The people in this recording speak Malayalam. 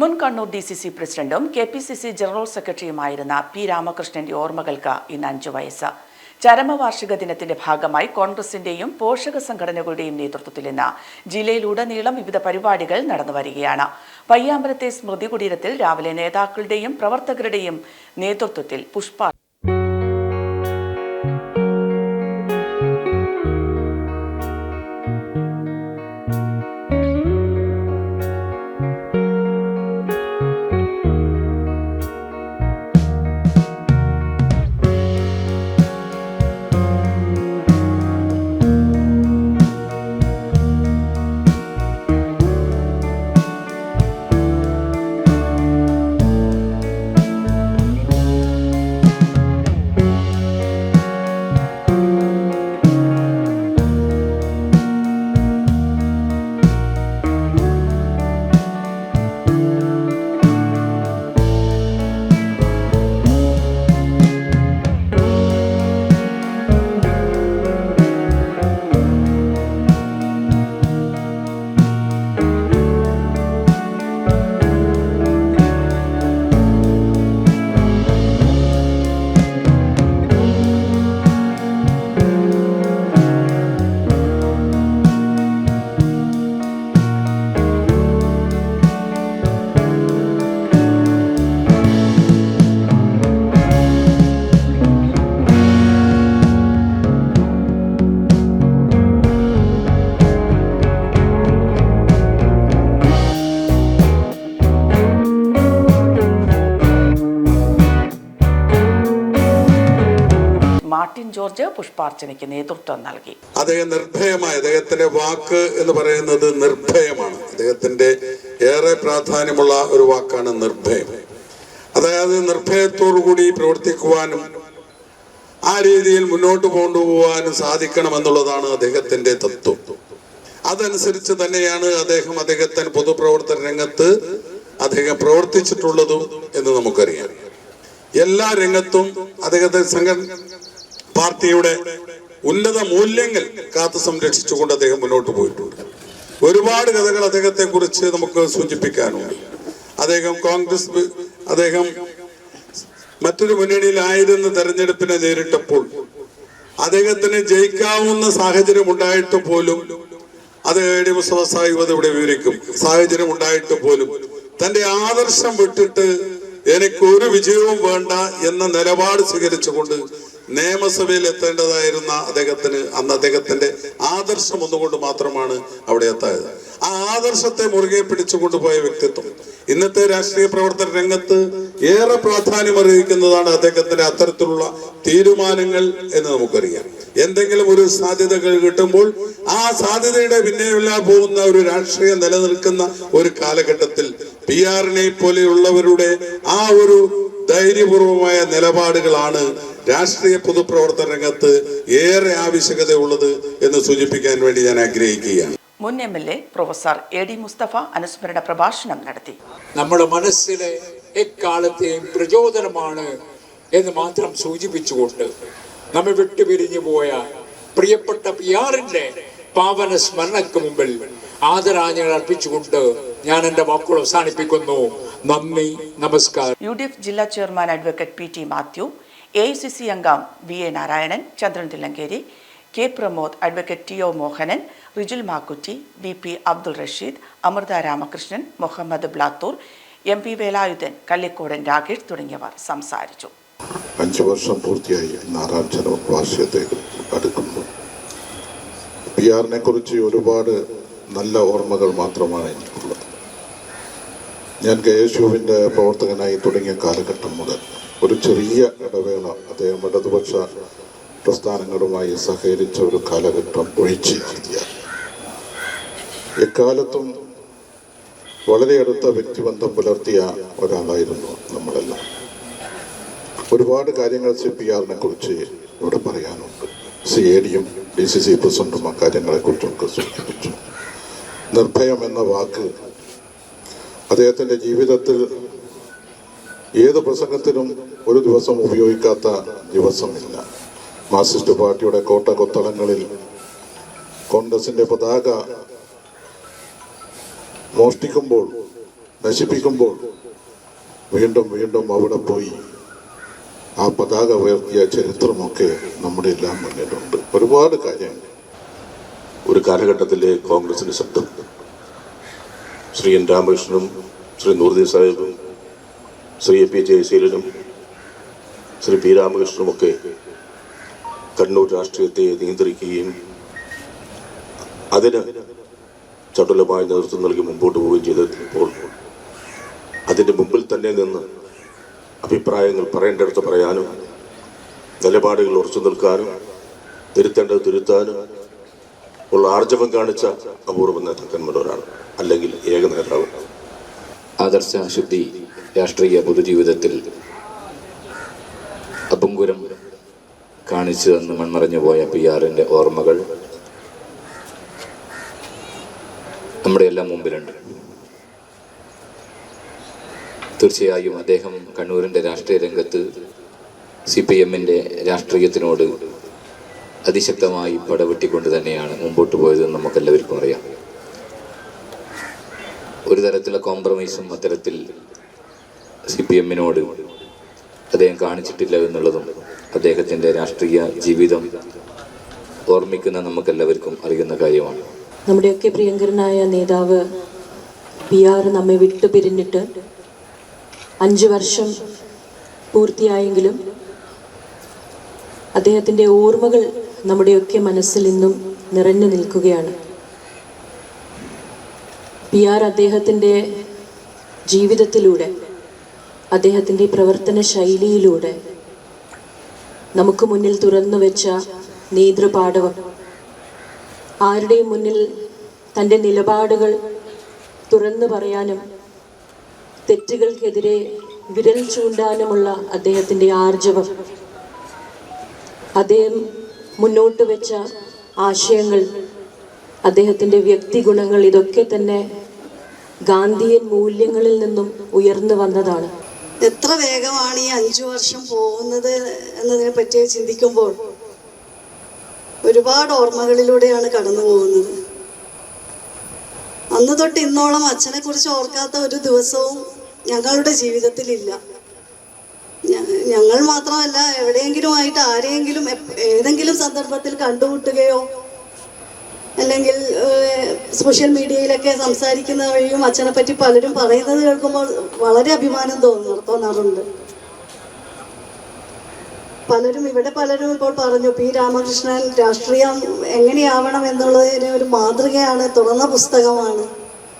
മുൻ കണ്ണൂർ ഡി സി സി പ്രസിഡന്റും K P C C general സെക്രട്ടറിയുമായിരുന്ന P രാമകൃഷ്ണന്റെ ഓർമ്മകൾക്ക് ഇന്ന് അഞ്ചു വയസ്സ്. ചരമവാർഷിക ദിനത്തിന്റെ ഭാഗമായി കോൺഗ്രസിന്റെയും പോഷക സംഘടനകളുടെയും നേതൃത്വത്തിൽ ഇന്ന് ജില്ലയിലുടനീളം വിവിധ പരിപാടികൾ നടന്നുവരികയാണ് പയ്യാമ്പലത്തെ സ്മൃതി കുടീരത്തിൽ രാവിലെ നേതാക്കളുടെയും പ്രവർത്തകരുടെയും നേതൃത്വത്തിൽ പുഷ്പ മാർട്ടിൻ ജോർജ് പുഷ്പാർച്ചനയ്ക്ക് നേതൃത്വം നൽകി. അദ്ദേഹം നിർഭയമായ അദ്ദേഹത്തിന്റെ വാക്ക് എന്ന് പറയുന്നത് നിർഭയമാണ്. അദ്ദേഹത്തിന്റെ ഏറെ പ്രാധാന്യമുള്ള ഒരു വാക്കാണ് നിർഭയം. അതായത് നിർഭയത്തോടു കൂടി പ്രവർത്തിക്കുവാനും ആ രീതിയിൽ മുന്നോട്ട് കൊണ്ടുപോകാനും സാധിക്കണമെന്നുള്ളതാണ് അദ്ദേഹത്തിന്റെ തത്വം. അതനുസരിച്ച് തന്നെയാണ് അദ്ദേഹം അദ്ദേഹത്തിന് പൊതുപ്രവർത്തന രംഗത്ത് അദ്ദേഹം പ്രവർത്തിച്ചിട്ടുള്ളതും എന്ന് നമുക്കറിയാം. എല്ലാ രംഗത്തും അദ്ദേഹത്തെ സംഘ പാർട്ടിയുടെ ഉന്നത മൂല്യങ്ങൾ കാത്തു സംരക്ഷിച്ചുകൊണ്ട് അദ്ദേഹം മുന്നോട്ട് പോയിട്ടുണ്ട്. ഒരുപാട് കഥകൾ അദ്ദേഹത്തെ കുറിച്ച് നമുക്ക് സൂചിപ്പിക്കാനുണ്ട്. അദ്ദേഹം കോൺഗ്രസ് അദ്ദേഹം മറ്റൊരു മുന്നണിയിലായിരുന്ന തെരഞ്ഞെടുപ്പിനെ നേരിട്ടപ്പോൾ. അദ്ദേഹത്തിന് ജയിക്കാവുന്ന സാഹചര്യം ഉണ്ടായിട്ട് പോലും അത് എ ഡി മുസ്തഫ സാഹിബ് അത് ഇവിടെ വിവരിക്കും. സാഹചര്യം ഉണ്ടായിട്ട് പോലും തന്റെ ആദർശം വിട്ടിട്ട് എനിക്ക് ഒരു വിജയവും വേണ്ട എന്ന നിലപാട് സ്വീകരിച്ചുകൊണ്ട് നിയമസഭയിൽ എത്തേണ്ടതായിരുന്ന അദ്ദേഹത്തിന് അന്ന് അദ്ദേഹത്തിന്റെ ആദർശം ഒന്നുകൊണ്ട് മാത്രമാണ് അവിടെ എത്തായത്. ആ ആദർശത്തെ മുറുകെ പിടിച്ചുകൊണ്ട് പോയ വ്യക്തിത്വം. ഇന്നത്തെ രാഷ്ട്രീയ പ്രവർത്തന രംഗത്ത് ഏറെ പ്രാധാന്യം അറിയിക്കുന്നതാണ് അദ്ദേഹത്തിന്റെ അത്തരത്തിലുള്ള തീരുമാനങ്ങൾ എന്ന് നമുക്കറിയാം. എന്തെങ്കിലും ഒരു സാധ്യതകൾ കിട്ടുമ്പോൾ ആ സാധ്യതയുടെ പിന്നെയുള്ള പോകുന്ന ഒരു രാഷ്ട്രീയം നിലനിൽക്കുന്ന ഒരു കാലഘട്ടത്തിൽ പി ആറിനെ പോലെയുള്ളവരുടെ ആ ഒരു ധൈര്യപൂർവമായ നിലപാടുകളാണ് രാഷ്ട്രീയ പൊതുപ്രവർത്തന രംഗത്ത് ഏറെ ആവശ്യകതയുള്ളത് എന്ന് സൂചിപ്പിക്കാൻ വേണ്ടി ഞാൻ ആഗ്രഹിക്കുകയാണ്. മുൻ M L A professor A D Mustafa അനുസ്മരണ പ്രഭാഷണം നടത്തി. നമ്മുടെ മനസ്സിലെ എക്കാലത്തെയും പ്രചോദനമാണ് എന്ന് മാത്രം സൂചിപ്പിച്ചുകൊണ്ട് നമ്മെ വിട്ടുപിരിഞ്ഞു പോയ പ്രിയപ്പെട്ട പിയാറിന്റെ പാവന സ്മരണയ്ക്ക് മുമ്പിൽ ആദരാഞ്ജലികൾ അർപ്പിച്ചുകൊണ്ട് ഞാൻ എന്റെ വാക്കുകൾ അവസാനിപ്പിക്കുന്നു. നന്ദി നമസ്കാരം. യു ഡി എഫ് ജില്ലാ chairman advocate P T Mathew A C C അംഗം V A Narayanan Chandran Thillankeri K Pramod advocate T O Mohanan Rijul Makkutty V P Abdul Rasheed Amritha Ramakrishnan Muhammad Blathur M P Velayudhan Kallikodan Rakesh തുടങ്ങിയവർ സംസാരിച്ചു. അഞ്ച് വർഷം പൂർത്തിയായി നാലാം ജനവാർഷികത്തേക്ക് അടുക്കുന്നു. പി ആറിനെ കുറിച്ച് ഒരുപാട് നല്ല ഓർമ്മകൾ മാത്രമാണ് എനിക്കുള്ളത് ഞാൻ കെ എസ് യുവിന്റെ പ്രവർത്തകനായി തുടങ്ങിയ കാലഘട്ടം മുതൽ ഒരു ചെറിയ ഇടവേള അദ്ദേഹം ഇടതുപക്ഷ പ്രസ്ഥാനങ്ങളുമായി സഹകരിച്ച ഒരു കാലഘട്ടം ഒഴിച്ചു എക്കാലത്തും വളരെ അടുത്ത വ്യക്തിബന്ധം പുലർത്തിയ ഒരാളായിരുന്നു നമ്മളെല്ലാം. ഒരുപാട് കാര്യങ്ങൾ സി പി ആറിനെ കുറിച്ച് ഇവിടെ പറയാനുണ്ട്. സി എ ഡിയും ഡി സി സി പ്രസിഡന്റും അക്കാര്യങ്ങളെക്കുറിച്ചൊക്കെ സൂചിപ്പിച്ചു. നിർഭയം എന്ന വാക്ക് അദ്ദേഹത്തിന്റെ ജീവിതത്തിൽ ഏത് പ്രസംഗത്തിനും ഒരു ദിവസം ഉപയോഗിക്കാത്ത ദിവസമില്ല. മാർക്സിസ്റ്റ് പാർട്ടിയുടെ കോട്ട കൊത്തളങ്ങളിൽ കോൺഗ്രസിന്റെ പതാക മോഷ്ടിക്കുമ്പോൾ നശിപ്പിക്കുമ്പോൾ വീണ്ടും വീണ്ടും അവിടെ പോയി ആ പതാക ഉയർത്തിയ ചരിത്രമൊക്കെ നമ്മുടെ എല്ലാം മുന്നിലുണ്ട്. ഒരുപാട് കാര്യങ്ങൾ. ഒരു കാലഘട്ടത്തിലെ കോൺഗ്രസിന്റെ ശബ്ദം ശ്രീ എൻ രാമകൃഷ്ണനും ശ്രീ നൂർദീൻ സാഹിബും ശ്രീ എ പി ജയശീലനും ശ്രീ പി രാമകൃഷ്ണനുമൊക്കെ കണ്ണൂർ രാഷ്ട്രീയത്തെ നിയന്ത്രിക്കുകയും അതിന് ചടുലമായ നേതൃത്വം നൽകി മുമ്പോട്ട് പോവുകയും ചെയ്തപ്പോൾ അതിന്റെ മുമ്പിൽ തന്നെ നിന്ന് അഭിപ്രായങ്ങൾ പറയേണ്ടടുത്ത് പറയാനും നിലപാടുകൾ ഉറച്ചു നിൽക്കാനും തിരുത്തേണ്ടത് തിരുത്താനും ഉള്ള ആർജവം കാണിച്ച അപൂർവ നേതാക്കന്മാരോടാണ് അല്ലെങ്കിൽ ഏക നേതാവ്. ആദർശ ശുദ്ധി രാഷ്ട്രീയ പൊതുജീവിതത്തിൽ അപങ്കുരം കാണിച്ചു തന്ന് മൺമറഞ്ഞു പോയ പി ആറിന്റെ ഓർമ്മകൾ നമ്മുടെ എല്ലാം മുമ്പിലുണ്ട്. തീർച്ചയായും അദ്ദേഹം കണ്ണൂരിന്റെ രാഷ്ട്രീയ രംഗത്ത് സി പി എമ്മിന്റെ രാഷ്ട്രീയത്തിനോട് അതിശക്തമായി പടവെട്ടിക്കൊണ്ട് തന്നെയാണ് മുമ്പോട്ട് പോയതെന്ന് നമുക്കെല്ലാവർക്കും അറിയാം. ഒരു തരത്തിലുള്ള കോംപ്രമൈസും അത്തരത്തിൽ സി പി എമ്മിനോട് അദ്ദേഹം കാണിച്ചിട്ടില്ല എന്നുള്ളതും അദ്ദേഹത്തിന്റെ രാഷ്ട്രീയ ജീവിതം ഓർമ്മിക്കുന്ന നമുക്കെല്ലാവർക്കും അറിയുന്ന കാര്യമാണ്. നമ്മുടെയൊക്കെ പ്രിയങ്കരനായ നേതാവ് പി ആർ നമ്മെ വിട്ടു പിരിഞ്ഞിട്ട് അഞ്ച് വർഷം പൂർത്തിയായെങ്കിലും അദ്ദേഹത്തിന്റെ ഓർമ്മകൾ നമ്മുടെയൊക്കെ മനസ്സിൽ ഇന്നും നിറഞ്ഞു നിൽക്കുകയാണ്. പി ആർ അദ്ദേഹത്തിന്റെ ജീവിതത്തിലൂടെ അദ്ദേഹത്തിന്റെ പ്രവർത്തന ശൈലിയിലൂടെ നമുക്ക് മുന്നിൽ തുറന്നു വെച്ച നേതൃപാഠവം ആരുടെയും മുന്നിൽ തന്റെ നിലപാടുകൾ തുറന്നു പറയാനും തെറ്റുകൾക്കെതിരെ വിരൽ ചൂണ്ടാനുമുള്ള അദ്ദേഹത്തിന്റെ ആർജവം. അദ്ദേഹം മുന്നോട്ട് വെച്ച ആശയങ്ങൾ അദ്ദേഹത്തിന്റെ വ്യക്തിഗുണങ്ങൾ ഇതൊക്കെ തന്നെ ഗാന്ധിയൻ മൂല്യങ്ങളിൽ നിന്നും ഉയർന്നു വന്നതാണ്. എത്ര വേഗമാണ് ഈ അഞ്ചു വർഷം പോകുന്നത് എന്നതിനെ പറ്റി ചിന്തിക്കുമ്പോൾ ഒരുപാട് ഓർമ്മകളിലൂടെയാണ് കടന്നു പോകുന്നത്. അന്ന് തൊട്ട് ഇന്നോളം അച്ഛനെ കുറിച്ച് ഓർക്കാത്ത ഒരു ദിവസവും ഞങ്ങളുടെ ജീവിതത്തിലില്ല. ഞങ്ങൾ മാത്രമല്ല എവിടെയെങ്കിലും ആയിട്ട് ആരെയെങ്കിലും ഏതെങ്കിലും സന്ദർഭത്തിൽ കണ്ടുമുട്ടുകയോ അല്ലെങ്കിൽ സോഷ്യൽ മീഡിയയിലൊക്കെ സംസാരിക്കുന്ന വഴിയും അച്ഛനെ പറ്റി പലരും പറയുന്നത് കേൾക്കുമ്പോൾ വളരെ അഭിമാനം തോന്നുന്നു തോന്നാറുണ്ട്. പലരും ഇവിടെ പലരും ഇപ്പോൾ പറഞ്ഞു പി. രാമകൃഷ്ണൻ രാഷ്ട്രീയം എങ്ങനെയാവണം എന്നുള്ളതിന് ഒരു മാതൃകയാണ് തുറന്ന പുസ്തകമാണ്.